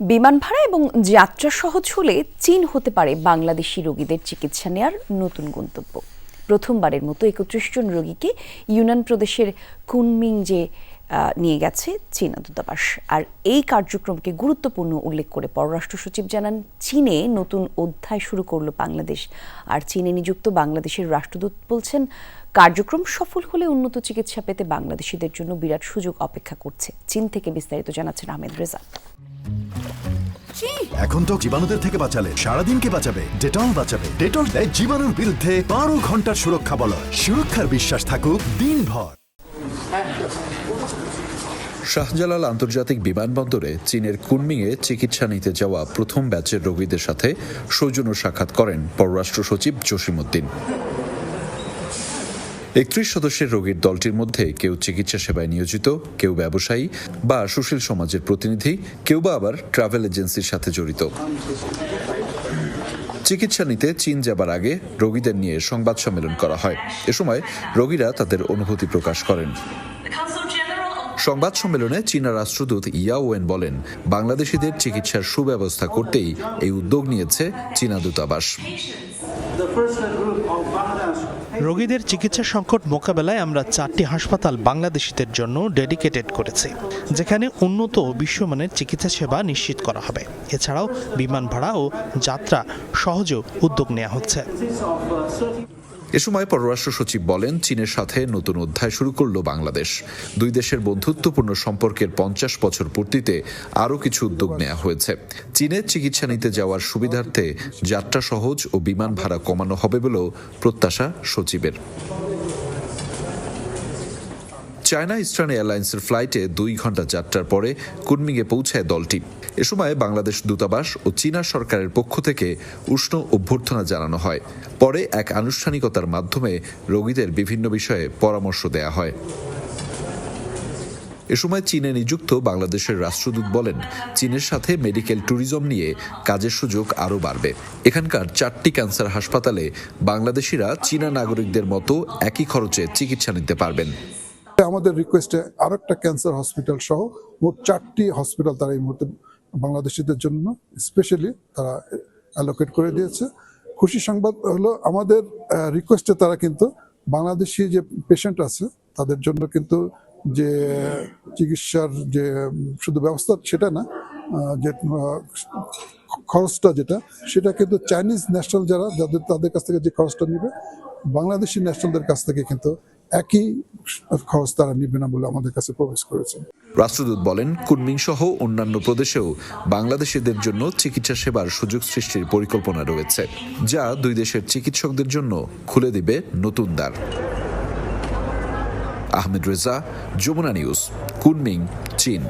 বিমান ভাড়া এবং যাত্রা সহজ হলে চীন হতে পারে বাংলাদেশি রোগীদের চিকিৎসা নেয়ার নতুন গন্তব্য। প্রথমবারের মতো একত্রিশ জন রোগীকে ইউনান প্রদেশের কুনমিং যে নিয়ে গেছে চীনা দূতাবাস। আর এই কার্যক্রমকে গুরুত্বপূর্ণ উল্লেখ করে পররাষ্ট্র সচিব জানান, চীনে নতুন অধ্যায় শুরু করল বাংলাদেশ। আর চীনে নিযুক্ত বাংলাদেশের রাষ্ট্রদূত বলছেন, কার্যক্রম সফল হলে উন্নত চিকিৎসা পেতে বাংলাদেশিদের জন্য বিরাট সুযোগ অপেক্ষা করছে। চীন থেকে বিস্তারিত জানাচ্ছেন আহমেদ রেজা। এখন তো জীবাণুদের থেকে বাঁচালে সারাদিনকে বাঁচাবে ডেটল বাঁচাবে। ডেটল দেয় জীবাণুর বিরুদ্ধে বারো ঘণ্টার সুরক্ষা বল। সুরক্ষার বিশ্বাস থাকুক দিনভর। শাহজালাল আন্তর্জাতিক বিমানবন্দরে চীনের কুনমিংয়ে চিকিৎসা নিতে যাওয়া প্রথম ব্যাচের রোগীদের সাথে সৌজন্য সাক্ষাৎ করেন পররাষ্ট্র সচিব জসিমউদ্দিন। একত্রিশ সদস্যের রোগীর দলটির মধ্যে কেউ চিকিৎসা সেবায় নিয়োজিত, কেউ ব্যবসায়ী বা সুশীল সমাজের প্রতিনিধি, কেউ বা আবার ট্রাভেল এজেন্সির সাথে জড়িত। চিকিৎসা নিতে চীন যাবার আগে রোগীদের নিয়ে সংবাদ সম্মেলন করা হয়। এ সময় রোগীরা তাদের অনুভূতি প্রকাশ করেন। সংবাদ সম্মেলনে চীনা রাষ্ট্রদূত ইয়া ওয়েন বলেন, বাংলাদেশিদের চিকিৎসার সুব্যবস্থা করতেই এই উদ্যোগ নিয়েছে চীনা দূতাবাস। রোগীদের চিকিৎসা সংকট মোকাবেলায় আমরা চারটি হাসপাতাল বাংলাদেশিদের জন্য ডেডিকেটেড করেছি যেখানে উন্নত ও বিশ্বমানের চিকিৎসা সেবা নিশ্চিত করা হবে। এছাড়াও বিমান ভাড়া ও যাত্রা সহজেও উদ্যোগ নেওয়া হচ্ছে। Of 30 এ সময় পররাষ্ট্র সচিব বলেন, চীনের সাথে নতুন অধ্যায় শুরু করল বাংলাদেশ। দুই দেশের বন্ধুত্বপূর্ণ সম্পর্কের পঞ্চাশ বছর পূর্তিতে আরও কিছু উদ্যোগ নেওয়া হয়েছে। চীনের চিকিৎসা নিতে যাওয়ার সুবিধার্থে যাত্রা সহজ ও বিমান ভাড়া কমানো হবে বলেও প্রত্যাশা সচিবের। চায়না ইস্টার্ন এয়ারলাইন্সের ফ্লাইটে দুই ঘণ্টা যাত্রার পরে কুনমিংয়ে পৌঁছায় দলটি। এ সময় বাংলাদেশ দূতাবাস ও চীনা সরকারের পক্ষ থেকে উষ্ণ অভ্যর্থনা জানানো হয়। পরে এক আনুষ্ঠানিকতার মাধ্যমে রোগীদের বিভিন্ন বিষয়ে পরামর্শ দেয়া হয়। এ সময় চীনে নিযুক্ত বাংলাদেশের রাষ্ট্রদূত বলেন, চীনের সাথে মেডিকেল ট্যুরিজম নিয়ে কাজের সুযোগ আরও বাড়বে। এখানকার চারটি ক্যান্সার হাসপাতালে বাংলাদেশিরা চীনা নাগরিকদের মতো একই খরচে চিকিৎসা নিতে পারবেন। আমাদের রিকোয়েস্টে আরও একটা ক্যান্সার হসপিটাল সহ মোট চারটি হসপিটাল তারা এই মুহূর্তে বাংলাদেশিদের জন্য স্পেশালি তারা অ্যালোকেট করে দিয়েছে। খুশি সংবাদ হলো, আমাদের রিকোয়েস্টে তারা কিন্তু বাংলাদেশি যে পেশেন্ট আছে, তাদের জন্য কিন্তু যে চিকিৎসার যে শুধু ব্যবস্থা সেটা না যে খরচটা যেটা, সেটা কিন্তু চাইনিজ ন্যাশনাল যারা, যাদের, তাদের কাছ থেকে যে খরচটা নেবে, বাংলাদেশি ন্যাশনালদের কাছ থেকে কিন্তু একই খরচ তারা নিবে না বলে আমাদের কাছে প্রবেশ করেছে। রাষ্ট্রদূত বলেন কুনমিং সহ অন্যান্য প্রদেশেও বাংলাদেশিদের জন্য চিকিৎসা সেবার সুযোগ সৃষ্টির পরিকল্পনা রয়েছে, যা দুই দেশের চিকিৎসকদের জন্য খুলে দিবে নতুন দ্বার। আহমেদ রেজা, যমুনা নিউজ, কুনমিং, চীন।